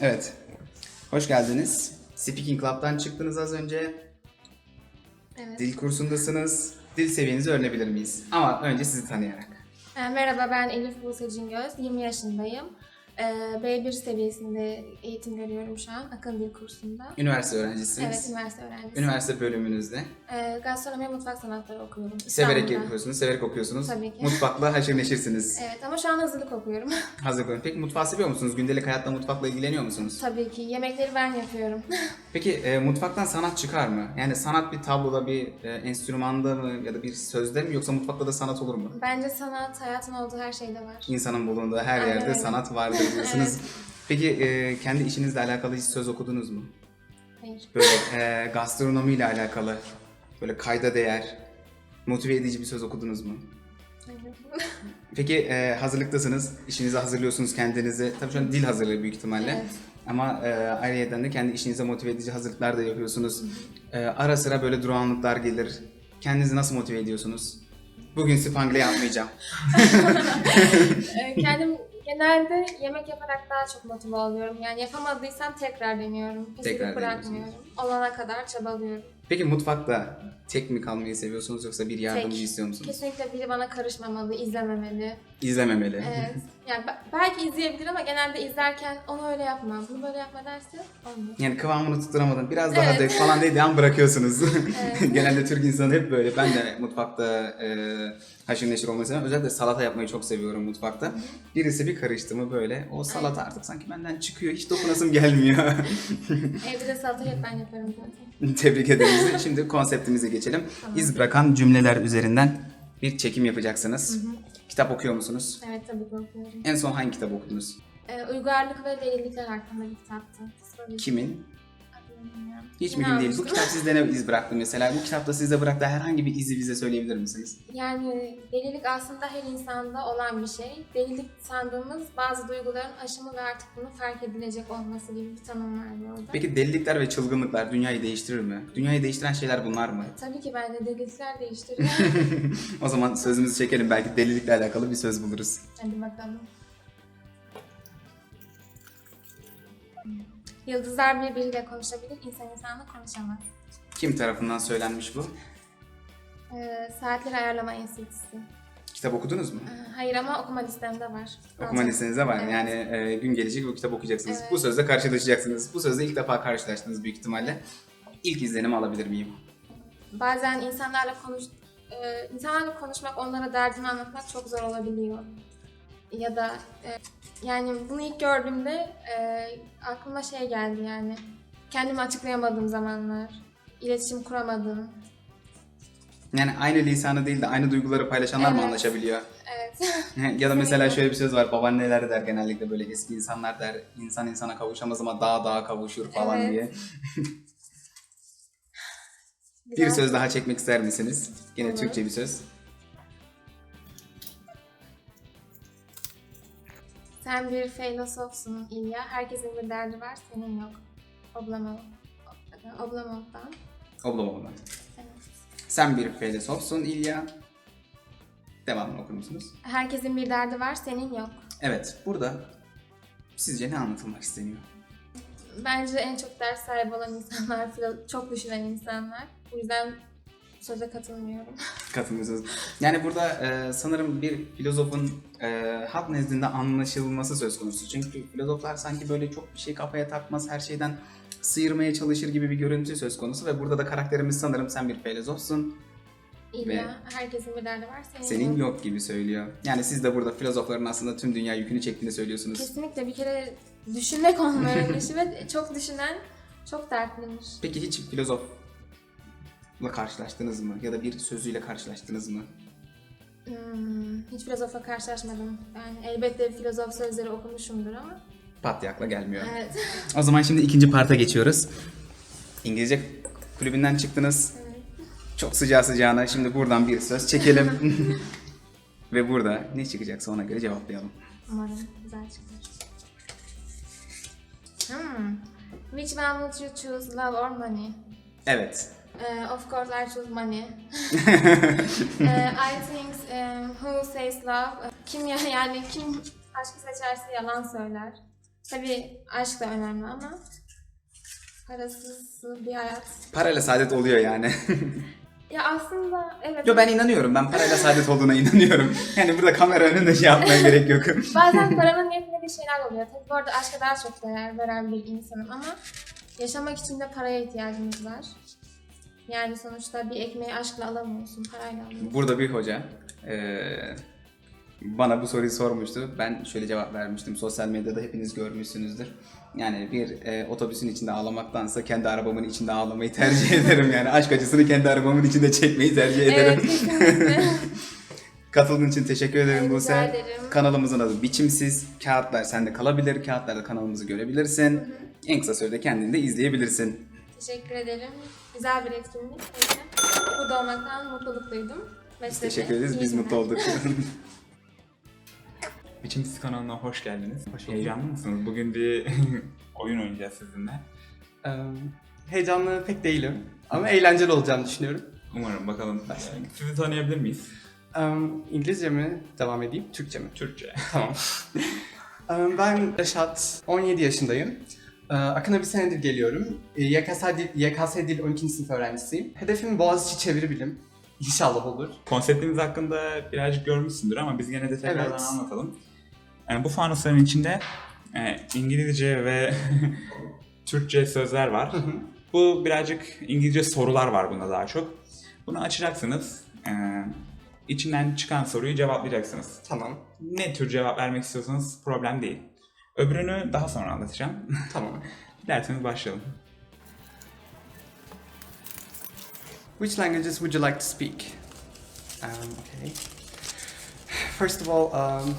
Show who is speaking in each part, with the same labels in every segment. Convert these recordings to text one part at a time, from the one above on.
Speaker 1: Evet. Hoş geldiniz. Speaking Club'dan çıktınız az önce.
Speaker 2: Evet.
Speaker 1: Dil kursundasınız. Dil seviyenizi öğrenebilir miyiz? Ama önce sizi tanıyarak.
Speaker 2: Ee, Merhaba ben Elif Buse Cingöz, 20 yaşındayım. Ee, B1 seviyesinde eğitim görüyorum şu an Akın Dil Kursu'nda.
Speaker 1: Üniversite öğrencisiniz.
Speaker 2: Evet, üniversite öğrencisiyim.
Speaker 1: Üniversite bölümünüzde.
Speaker 2: Ee, gastronomi ve mutfak sanatları okuyorum.
Speaker 1: Severek
Speaker 2: İstanbul'da.
Speaker 1: yapıyorsunuz, severek okuyorsunuz.
Speaker 2: Tabii ki.
Speaker 1: Mutfakla haşır neşirsiniz.
Speaker 2: Evet ama şu an hazırlık okuyorum.
Speaker 1: Hazır koyun. Peki mutfağı seviyor musunuz? Gündelik hayatta mutfakla ilgileniyor musunuz?
Speaker 2: Tabii ki. Yemekleri ben yapıyorum.
Speaker 1: Peki e, mutfaktan sanat çıkar mı? Yani sanat bir tabloda, bir e, enstrümanda mı ya da bir sözde mi yoksa mutfakta da sanat olur mu?
Speaker 2: Bence sanat hayatın olduğu her şeyde var.
Speaker 1: İnsanın bulunduğu her
Speaker 2: Aynen
Speaker 1: yerde
Speaker 2: öyle.
Speaker 1: sanat vardır diyorsunuz.
Speaker 2: Evet.
Speaker 1: Peki e, kendi işinizle alakalı hiç söz okudunuz mu?
Speaker 2: Hayır.
Speaker 1: Böyle e, gastronomiyle alakalı, böyle kayda değer, motive edici bir söz okudunuz mu? Peki e, hazırlıktasınız, işinizi hazırlıyorsunuz kendinizi. Tabii şu an dil hazırlığı büyük ihtimalle.
Speaker 2: Evet.
Speaker 1: Ama e, ayrıca de kendi işinize motive edici hazırlıklar da yapıyorsunuz. E, ara sıra böyle durağanlıklar gelir. Kendinizi nasıl motive ediyorsunuz? Bugün spangle yapmayacağım.
Speaker 2: Ee, Kendim genelde yemek yaparak daha çok motive oluyorum. Yani yapamadıysam tekrar deniyorum. Kesinlikle
Speaker 1: Tekrar
Speaker 2: bırakmıyorum. Olana kadar çabalıyorum.
Speaker 1: Peki mutfakta tek mi kalmayı seviyorsunuz yoksa bir yardımcı
Speaker 2: Tek.
Speaker 1: istiyor musunuz?
Speaker 2: Kesinlikle biri bana karışmamalı, izlememeli.
Speaker 1: İzlememeli.
Speaker 2: Evet. Yani be- belki izleyebilir ama genelde izlerken onu öyle yapma, bunu böyle yapma derse olmuyor.
Speaker 1: Yani kıvamını tutturamadın. Biraz daha
Speaker 2: Evet.
Speaker 1: dök falan dediği an bırakıyorsunuz.
Speaker 2: Evet.
Speaker 1: Genelde Türk insanı hep böyle. Ben de mutfakta e, haşır neşir olmayı seviyorum. Özellikle salata yapmayı çok seviyorum mutfakta. Birisi bir karıştı mı böyle o salata artık sanki benden çıkıyor. Hiç dokunasım gelmiyor.
Speaker 2: Evde de salata hep ben yaparım zaten.
Speaker 1: Tebrik ederiz. Şimdi konseptimize geçelim.
Speaker 2: Tamam.
Speaker 1: İz bırakan cümleler üzerinden bir çekim yapacaksınız. Kitap okuyor musunuz?
Speaker 2: Evet tabii ki okuyorum.
Speaker 1: En son hangi kitap okudunuz?
Speaker 2: Ee, uygarlık ve delilikler hakkında bir kitaptı. Psikoloji.
Speaker 1: Kimin? Hiç
Speaker 2: Yine
Speaker 1: mühim değil. Bu kitap sizde ne iz bıraktı mesela? Bu kitapta sizde bıraktığı herhangi bir izi bize söyleyebilir misiniz?
Speaker 2: Yani delilik aslında her insanda olan bir şey. Delilik sandığımız bazı duyguların aşımı ve artık bunu fark edilecek olması gibi bir tanım var orada.
Speaker 1: Peki delilikler ve çılgınlıklar dünyayı değiştirir mi? Dünyayı değiştiren şeyler bunlar mı?
Speaker 2: Tabii ki bence delilikler değiştiriyor.
Speaker 1: o zaman sözümüzü çekelim. Belki delilikle alakalı bir söz buluruz.
Speaker 2: Hadi bakalım. Yıldızlar birbiriyle konuşabilir, insan insanla konuşamaz.
Speaker 1: Kim tarafından söylenmiş bu?
Speaker 2: Ee, saatleri ayarlama enstitüsü.
Speaker 1: Kitap okudunuz mu?
Speaker 2: Ee, hayır ama okuma listemde var.
Speaker 1: Okuma
Speaker 2: Alacağım.
Speaker 1: listenizde var.
Speaker 2: Evet.
Speaker 1: Yani e, gün gelecek bu kitap okuyacaksınız.
Speaker 2: Evet.
Speaker 1: Bu sözle karşılaşacaksınız. Bu sözle ilk defa karşılaştınız büyük ihtimalle. İlk izlenimi alabilir miyim?
Speaker 2: Bazen insanlarla konuş, e, insanlarla konuşmak, onlara derdini anlatmak çok zor olabiliyor. Ya da e, yani bunu ilk gördüğümde e, aklıma şey geldi yani. Kendimi açıklayamadığım zamanlar, iletişim kuramadığım.
Speaker 1: Yani aynı lisanı değil de aynı duyguları paylaşanlar mı
Speaker 2: Evet.
Speaker 1: anlaşabiliyor?
Speaker 2: Evet.
Speaker 1: ya da mesela şöyle bir söz var. Babaanneler der genellikle böyle eski insanlar der. insan insana kavuşamaz ama dağ dağa kavuşur falan
Speaker 2: Evet.
Speaker 1: diye. Bir söz daha çekmek ister misiniz? Yine
Speaker 2: Olur.
Speaker 1: Türkçe bir söz.
Speaker 2: Sen bir filozofsun İlya. Herkesin bir derdi var, senin yok. Oblamov. Oblamov'dan.
Speaker 1: Oblamov'dan.
Speaker 2: Evet.
Speaker 1: Sen bir filozofsun İlya. Devamını okur musunuz?
Speaker 2: Herkesin bir derdi var, senin yok.
Speaker 1: Evet, burada sizce ne anlatılmak isteniyor?
Speaker 2: Bence en çok ders sahibi olan insanlar, çok düşünen insanlar. Bu yüzden söze katılmıyorum.
Speaker 1: Katılıyorsunuz. Yani burada e, sanırım bir filozofun e, halk nezdinde anlaşılması söz konusu. Çünkü filozoflar sanki böyle çok bir şey kafaya takmaz, her şeyden sıyırmaya çalışır gibi bir görüntü söz konusu ve burada da karakterimiz sanırım sen bir filozofsun,
Speaker 2: İlya, herkesin bir derdi var, senin,
Speaker 1: senin
Speaker 2: yok.
Speaker 1: yok gibi söylüyor. Yani siz de burada filozofların aslında tüm dünya yükünü çektiğini söylüyorsunuz.
Speaker 2: Kesinlikle bir kere düşünmek onların işi ve çok düşünen çok dertlidir.
Speaker 1: Peki hiç filozofla karşılaştınız mı? Ya da bir sözüyle karşılaştınız mı?
Speaker 2: Hmm, hiç filozofla karşılaşmadım. Yani elbette filozof sözleri okumuşumdur ama.
Speaker 1: Pat yakla gelmiyor.
Speaker 2: Evet.
Speaker 1: O zaman şimdi ikinci parta geçiyoruz. İngilizce kulübünden çıktınız.
Speaker 2: evet.
Speaker 1: Çok sıcağı sıcağına şimdi buradan bir söz çekelim. Ve burada ne çıkacaksa ona göre cevaplayalım.
Speaker 2: Umarım güzel çıkar. Hmm. Which one would you choose, love or money?
Speaker 1: Evet.
Speaker 2: Uh, of course I choose money. Uh, I think um, who says love? Kim ya yani kim aşkı seçerse yalan söyler. Tabii aşk da önemli ama parasız bir hayat.
Speaker 1: Parayla saadet oluyor yani.
Speaker 2: Ya aslında evet.
Speaker 1: Yo ben inanıyorum. Ben parayla saadet olduğuna inanıyorum. Yani burada kamera önünde şey yapmaya gerek yok.
Speaker 2: Bazen paranın yetmediği şeyler oluyor. Tabii bu arada aşka daha çok değer veren bir insanım ama yaşamak için de paraya ihtiyacımız var. Yani sonuçta bir ekmeği aşkla alamıyorsun, parayla alıyorsun.
Speaker 1: Burada bir hoca eee, bana bu soruyu sormuştu. Ben şöyle cevap vermiştim. Sosyal medyada hepiniz görmüşsünüzdür. Yani bir eee, otobüsün içinde ağlamaktansa kendi arabamın içinde ağlamayı tercih ederim. Yani aşk acısını kendi arabamın içinde çekmeyi tercih ederim.
Speaker 2: Evet, kesinlikle.
Speaker 1: Katıldığın için teşekkür ederim
Speaker 2: Rica
Speaker 1: Buse.
Speaker 2: ederim.
Speaker 1: Kanalımızın adı Biçimsiz. Kağıtlar sende kalabilir. Kağıtlarda kanalımızı görebilirsin. En kısa sürede kendini de izleyebilirsin.
Speaker 2: Teşekkür ederim. Güzel bir etkinlik. Burada olmaktan mutluluk duydum. Meslekte
Speaker 1: Teşekkür ederiz. Biz mutlu olduk.
Speaker 3: Biçimsiz kanalına hoş geldiniz. Heyecanlı mısınız? Bugün bir oyun oynayacağız sizinle.
Speaker 4: Eee, heyecanlı pek değilim ama eğlenceli olacağını düşünüyorum.
Speaker 3: Umarım bakalım. Sizi tanıyabilir miyiz?
Speaker 4: Eee, İngilizce mi devam edeyim, Türkçe mi?
Speaker 3: Türkçe.
Speaker 4: Tamam. Eee, ben Reşat, 17 yaşındayım. Eee, Akın'a bir senedir geliyorum. Eee, YKS Dil, YKS Dil 12. sınıf öğrencisiyim. Hedefim Boğaziçi Çeviri Bilim. İnşallah olur.
Speaker 3: Konseptimiz hakkında birazcık görmüşsündür ama biz gene de tekrardan
Speaker 4: Evet.
Speaker 3: anlatalım. Yani bu fanusların içinde e, İngilizce ve Türkçe sözler var. bu birazcık İngilizce sorular var bunda daha çok. Bunu açacaksınız. E, içinden çıkan soruyu cevaplayacaksınız.
Speaker 4: Tamam,
Speaker 3: Ne tür cevap vermek istiyorsanız problem değil. Öbürünü daha sonra anlatacağım.
Speaker 4: tamam.
Speaker 3: Dilerseniz başlayalım.
Speaker 4: Which languages would you like to speak? Um, okay. First of all, um,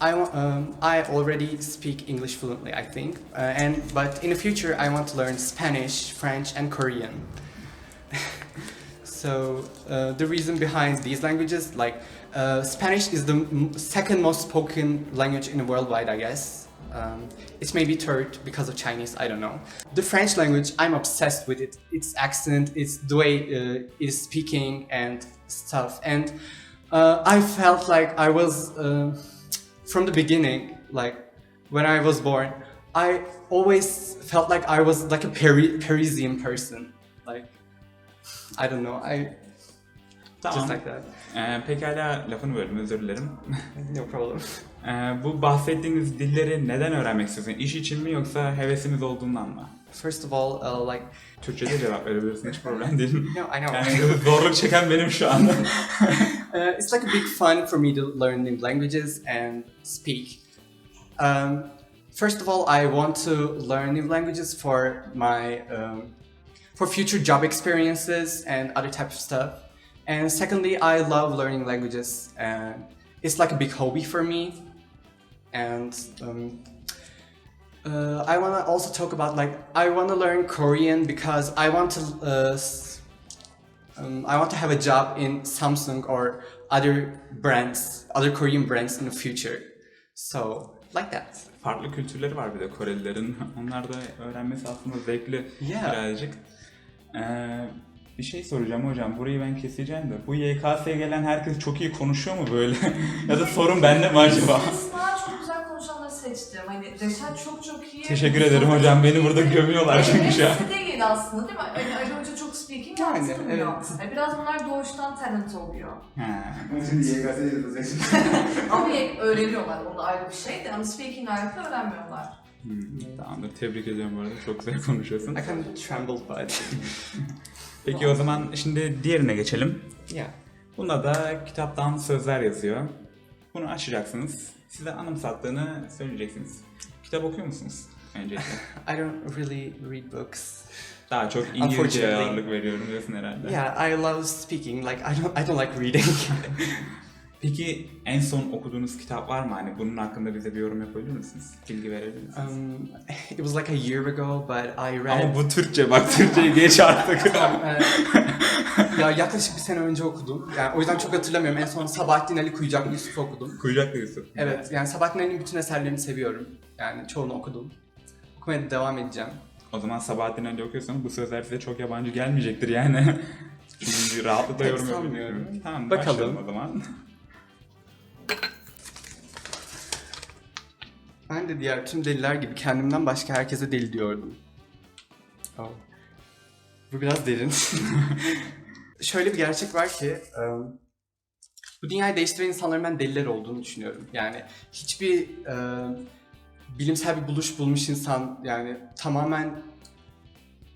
Speaker 4: I, um, I already speak English fluently, I think, uh, and but in the future I want to learn Spanish, French, and Korean. so uh, the reason behind these languages, like uh, Spanish, is the second most spoken language in the worldwide, I guess. Um, it may be third because of Chinese, I don't know. The French language, I'm obsessed with it. Its accent, its the way uh, it is speaking and stuff. And uh, I felt like I was, uh, from the beginning, like when I was born, I always felt like I was like a Pari- Parisian person. Like, I don't know, I
Speaker 3: Tamam.
Speaker 4: just like that.
Speaker 3: Ee, pekala lafını böldüm özür dilerim.
Speaker 4: No problem.
Speaker 3: Ee, bu bahsettiğiniz dilleri neden öğrenmek istiyorsun? İş için mi yoksa hevesiniz olduğundan mı?
Speaker 4: First of all, uh, like,
Speaker 3: Türkçe'de cevap verebilirsin hiç problem değil.
Speaker 4: no, I know.
Speaker 3: Yani zorluk çeken benim şu anda.
Speaker 4: Uh, it's like a big fun for me to learn new languages and speak. Um, first of all, I want to learn new languages for my um, for future job experiences and other type of stuff. And secondly, I love learning languages, and it's like a big hobby for me. And um, uh, I want to also talk about like I want to learn Korean because I want to uh, um, I want to have a job in Samsung or other brands, other Korean brands in the future. So like that.
Speaker 3: Farklı kültürleri var bir de Korelilerin. Onlar da öğrenmesi aslında zevkli
Speaker 4: Yeah.
Speaker 3: birazcık. Ee, bir şey soracağım hocam. Burayı ben keseceğim de. Bu YKS'ye gelen herkes çok iyi konuşuyor mu böyle? ya da sorun bende mi acaba?
Speaker 5: Esma çok güzel konuşanları seçtim. Hani Reşat çok çok iyi.
Speaker 3: Teşekkür ederim hocam. Beni burada gömüyorlar çünkü şu an.
Speaker 5: Hepsi değil aslında değil mi? Ali, Ali Hoca çok speaking
Speaker 4: Yani,
Speaker 5: yansıtmıyor.
Speaker 4: evet.
Speaker 5: Yani biraz bunlar doğuştan talent oluyor.
Speaker 3: Ha.
Speaker 1: Şimdi YKS yazacaksın.
Speaker 5: Ama öğreniyorlar. O da ayrı bir şey de ama speaking ayrıca öğrenmiyorlar.
Speaker 3: Hmm, tamamdır. Tebrik ediyorum bu arada. Çok güzel konuşuyorsun.
Speaker 4: I kind of trembled, but
Speaker 3: Peki o zaman şimdi diğerine geçelim.
Speaker 4: yeah.
Speaker 3: Bunda da kitaptan sözler yazıyor. Bunu açacaksınız. Size anımsattığını söyleyeceksiniz. Kitap okuyor musunuz? Öncelikle.
Speaker 4: I don't really read books.
Speaker 3: Daha çok İngilizceye ağırlık veriyorum diyorsun herhalde.
Speaker 4: Yeah, I love speaking. Like I don't, I don't like reading.
Speaker 3: Peki en son okuduğunuz kitap var mı? Hani bunun hakkında bize bir yorum yapabilir misiniz? Bilgi verebilir misiniz?
Speaker 4: um, it was like a year ago, but I read.
Speaker 3: Ama bu Türkçe bak Türkçeyi geç artık.
Speaker 4: Ee, ya yaklaşık bir sene önce okudum. Yani o yüzden çok hatırlamıyorum. En son Sabahattin Ali Kuyucak Yusuf okudum.
Speaker 3: Kuyucak Yusuf.
Speaker 4: Evet, yani Sabahattin Ali'nin bütün eserlerini seviyorum. Yani çoğunu okudum. Okumaya da devam edeceğim.
Speaker 3: O zaman Sabahattin Ali okuyorsanız bu sözler size çok yabancı gelmeyecektir yani. Çünkü rahatlıkla yorum yapabiliyorum. Tamam
Speaker 4: Bakalım.
Speaker 3: o zaman.
Speaker 4: Ben de diğer tüm deliler gibi kendimden başka herkese deli diyordum. Oh. Bu biraz derin. Şöyle bir gerçek var ki um, bu dünyayı değiştiren insanların ben deliler olduğunu düşünüyorum. Yani hiçbir um, bilimsel bir buluş bulmuş insan yani tamamen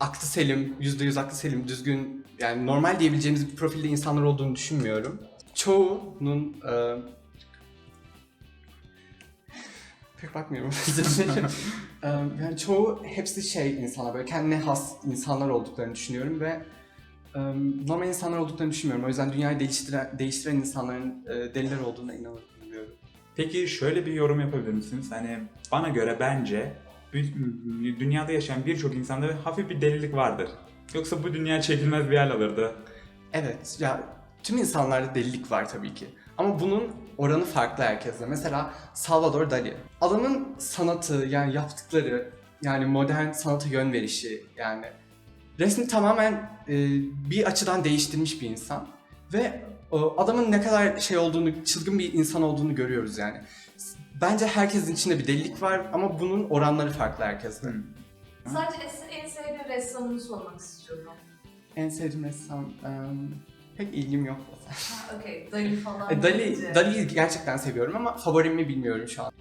Speaker 4: aklı selim, yüzde yüz aklı selim, düzgün yani normal diyebileceğimiz bir profilde insanlar olduğunu düşünmüyorum. Çoğunun um, pek bakmıyorum. yani çoğu hepsi şey insanlar böyle kendine has insanlar olduklarını düşünüyorum ve normal insanlar olduklarını düşünmüyorum. O yüzden dünyayı değiştiren, değiştiren insanların deliler olduğuna inanıyorum.
Speaker 3: Peki şöyle bir yorum yapabilir misiniz? Hani bana göre bence dü- dünyada yaşayan birçok insanda hafif bir delilik vardır. Yoksa bu dünya çekilmez bir hal alırdı.
Speaker 4: Evet ya tüm insanlarda delilik var tabii ki. Ama bunun oranı farklı herkeste. Mesela Salvador Dali. Adamın sanatı yani yaptıkları yani modern sanata yön verişi yani resmi tamamen e, bir açıdan değiştirmiş bir insan. Ve o adamın ne kadar şey olduğunu, çılgın bir insan olduğunu görüyoruz yani. Bence herkesin içinde bir delilik var ama bunun oranları farklı herkeste.
Speaker 3: Hmm.
Speaker 5: Sadece en, sevdiğin ressamını sormak istiyorum.
Speaker 4: En sevdiğim ressam em, pek ilgim yok.
Speaker 5: Ha, okey. Dali falan.
Speaker 4: E, Dali. Dali'yi gerçekten seviyorum ama favorimi bilmiyorum şu an.